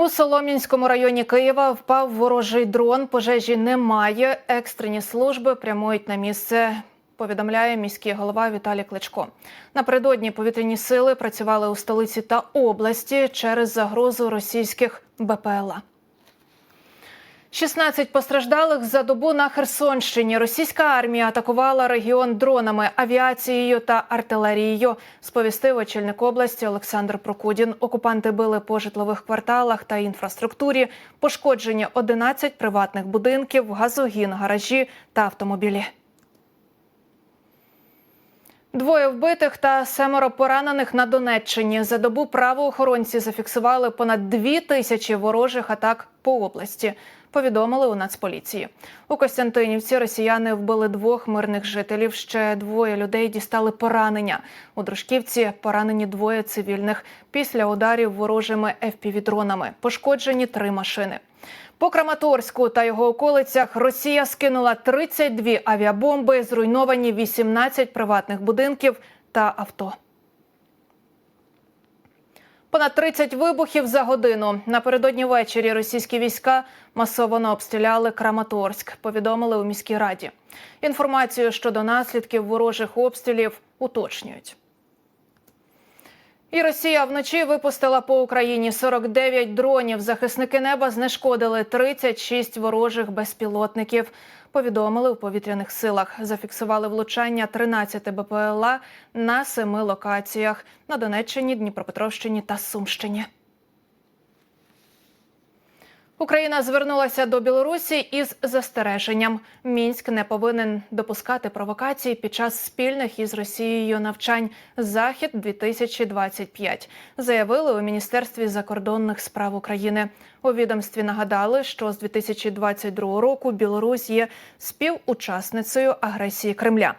У Солом'янському районі Києва впав ворожий дрон. Пожежі немає. Екстрені служби прямують на місце. Повідомляє міський голова Віталій Кличко. Напередодні повітряні сили працювали у столиці та області через загрозу російських БПЛА. 16 постраждалих за добу на Херсонщині. Російська армія атакувала регіон дронами, авіацією та артилерією. Сповістив очільник області Олександр Прокудін. Окупанти били по житлових кварталах та інфраструктурі. Пошкоджені 11 приватних будинків, газогін, гаражі та автомобілі. Двоє вбитих та семеро поранених на Донеччині. За добу правоохоронці зафіксували понад дві тисячі ворожих атак по області. Повідомили у Нацполіції. У Костянтинівці росіяни вбили двох мирних жителів. Ще двоє людей дістали поранення. У Дружківці поранені двоє цивільних після ударів ворожими FPV-дронами. Пошкоджені три машини. По Краматорську та його околицях Росія скинула 32 авіабомби, зруйновані 18 приватних будинків та авто. Понад 30 вибухів за годину. Напередодні ввечері російські війська масово обстріляли Краматорськ. Повідомили у міській раді. Інформацію щодо наслідків ворожих обстрілів уточнюють. І Росія вночі випустила по Україні 49 дронів. Захисники неба знешкодили 36 ворожих безпілотників. Повідомили у повітряних силах. Зафіксували влучання 13 БПЛА на семи локаціях на Донеччині, Дніпропетровщині та Сумщині. Україна звернулася до Білорусі із застереженням. Мінськ не повинен допускати провокації під час спільних із Росією навчань Захід 2025 заявили у міністерстві закордонних справ України. У відомстві нагадали, що з 2022 року Білорусь є співучасницею агресії Кремля.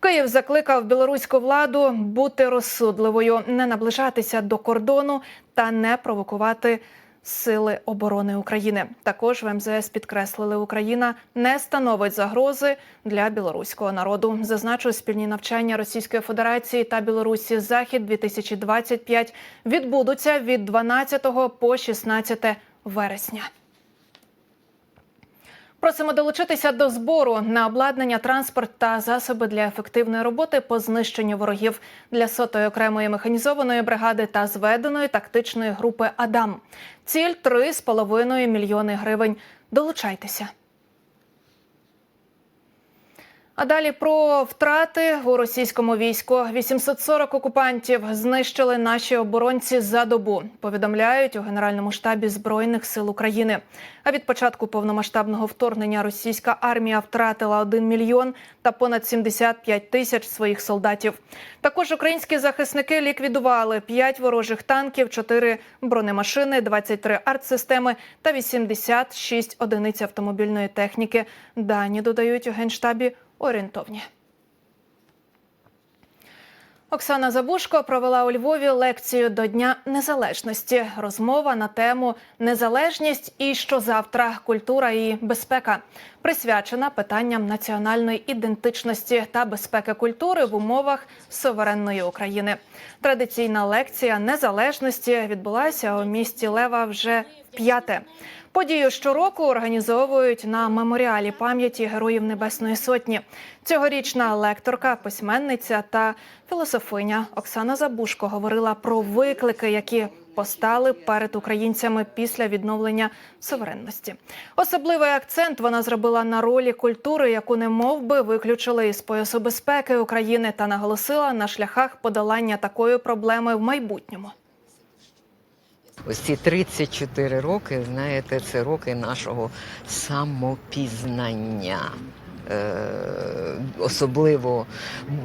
Київ закликав білоруську владу бути розсудливою, не наближатися до кордону та не провокувати. Сили оборони України також в МЗС підкреслили, Україна не становить загрози для білоруського народу. Зазначу, спільні навчання Російської Федерації та Білорусі Захід 2025 відбудуться від 12 по 16 вересня. Просимо долучитися до збору на обладнання, транспорт та засоби для ефективної роботи по знищенню ворогів для сотої окремої механізованої бригади та зведеної тактичної групи Адам. Ціль 3,5 мільйони гривень. Долучайтеся. А далі про втрати у російському війську 840 окупантів знищили наші оборонці за добу. Повідомляють у Генеральному штабі збройних сил України. А від початку повномасштабного вторгнення російська армія втратила 1 мільйон та понад 75 тисяч своїх солдатів. Також українські захисники ліквідували 5 ворожих танків, 4 бронемашини, 23 артсистеми та 86 одиниць автомобільної техніки. Дані додають у генштабі орієнтовні. Оксана Забушко провела у Львові лекцію до Дня Незалежності. Розмова на тему Незалежність і що завтра культура і безпека присвячена питанням національної ідентичності та безпеки культури в умовах суверенної України. Традиційна лекція незалежності відбулася у місті Лева вже п'яте. Подію щороку організовують на меморіалі пам'яті Героїв Небесної Сотні. Цьогорічна лекторка, письменниця та філософиня Оксана Забушко говорила про виклики, які постали перед українцями після відновлення суверенності. Особливий акцент вона зробила на ролі культури, яку не мов би виключили із поясу безпеки України, та наголосила на шляхах подолання такої проблеми в майбутньому. Ось ці 34 роки, знаєте, це роки нашого самопізнання. Е, особливо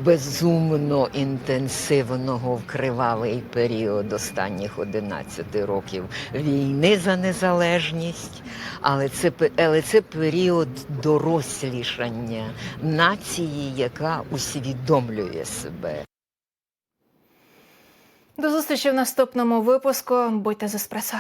безумно інтенсивного в кривавий період останніх 11 років війни за незалежність, але це, але це період дорослішання нації, яка усвідомлює себе. До зустрічі в наступному випуску. Будьте з еспресо.